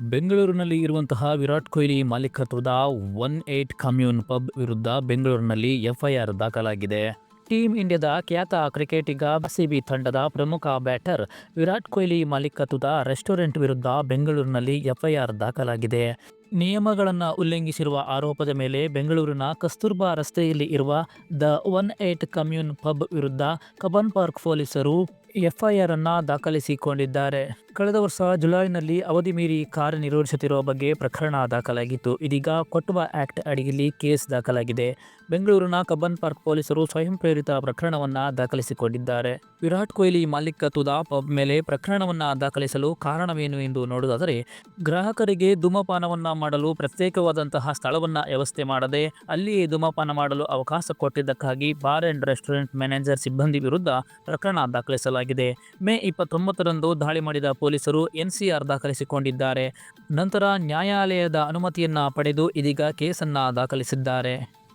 ಬೆಂಗಳೂರಿನಲ್ಲಿ ಇರುವಂತಹ ವಿರಾಟ್ ಕೊಹ್ಲಿ ಮಾಲೀಕತ್ವದ ಒನ್ ಏಟ್ ಕಮ್ಯೂನ್ ಪಬ್ ವಿರುದ್ಧ ಬೆಂಗಳೂರಿನಲ್ಲಿ ಎಫ್ಐಆರ್ ದಾಖಲಾಗಿದೆ. ಟೀಂ ಇಂಡಿಯಾದ ಖ್ಯಾತ ಕ್ರಿಕೆಟಿಗ ಸಿಬಿ ತಂಡದ ಪ್ರಮುಖ ಬ್ಯಾಟರ್ ವಿರಾಟ್ ಕೊಹ್ಲಿ ಮಾಲೀಕತ್ವದ ರೆಸ್ಟೋರೆಂಟ್ ವಿರುದ್ಧ ಬೆಂಗಳೂರಿನಲ್ಲಿ ಎಫ್ಐಆರ್ ದಾಖಲಾಗಿದೆ. ನಿಯಮಗಳನ್ನು ಉಲ್ಲಂಘಿಸಿರುವ ಆರೋಪದ ಮೇಲೆ ಬೆಂಗಳೂರಿನ ಕಸ್ತೂರ್ಬಾ ರಸ್ತೆಯಲ್ಲಿ ಇರುವ the one eight commune pub ವಿರುದ್ಧ ಕಬನ್ ಪಾರ್ಕ್ ಪೊಲೀಸರು ಎಫ್ಐಆರ್ ಅನ್ನು ದಾಖಲಿಸಿಕೊಂಡಿದ್ದಾರೆ. ಕಳೆದ ವರ್ಷ ಜುಲೈನಲ್ಲಿ ಅವಧಿ ಮೀರಿ ಕಾರ್ಯನಿರ್ವಹಿಸುತ್ತಿರುವ ಬಗ್ಗೆ ಪ್ರಕರಣ ದಾಖಲಾಗಿತ್ತು. ಇದೀಗ ಕೊಟ್ಟುವ ಆಕ್ಟ್ ಅಡಿಯಲ್ಲಿ ಕೇಸ್ ದಾಖಲಾಗಿದೆ. ಬೆಂಗಳೂರಿನ ಕಬ್ಬನ್ ಪಾರ್ಕ್ ಪೊಲೀಸರು ಸ್ವಯಂ ಪ್ರೇರಿತ ಪ್ರಕರಣವನ್ನ ದಾಖಲಿಸಿಕೊಂಡಿದ್ದಾರೆ. ವಿರಾಟ್ ಕೊಹ್ಲಿ ಮಾಲೀಕತ್ವದ ಪಬ್ ಮೇಲೆ ಪ್ರಕರಣವನ್ನ ದಾಖಲಿಸಲು ಕಾರಣವೇನು ಎಂದು ನೋಡುವುದಾದರೆ, ಗ್ರಾಹಕರಿಗೆ ಧೂಮಪಾನವನ್ನ ಮಾಡಲು ಪ್ರತ್ಯೇಕವಾದಂತಹ ಸ್ಥಳವನ್ನ ವ್ಯವಸ್ಥೆ ಮಾಡದೆ ಅಲ್ಲಿಯೇ ಧೂಮಪಾನ ಮಾಡಲು ಅವಕಾಶ ಕೊಟ್ಟಿದ್ದಕ್ಕಾಗಿ ಬಾರ್ ಅಂಡ್ ರೆಸ್ಟೋರೆಂಟ್ ಮ್ಯಾನೇಜರ್ ಸಿಬ್ಬಂದಿ ವಿರುದ್ಧ ಪ್ರಕರಣ ದಾಖಲಿಸಲಾಗಿದೆ. ಮೇ ಇಪ್ಪತ್ತೊಂಬತ್ತರಂದು ದಾಳಿ ಮಾಡಿದ ಪೊಲೀಸರು ಎನ್ಸಿಆರ್ ದಾಖಲಿಸಿಕೊಂಡಿದ್ದಾರೆ. ನಂತರ ನ್ಯಾಯಾಲಯದ ಅನುಮತಿಯನ್ನ ಪಡೆದು ಇದೀಗ ಕೇಸನ್ನ ದಾಖಲಿಸಿದ್ದಾರೆ.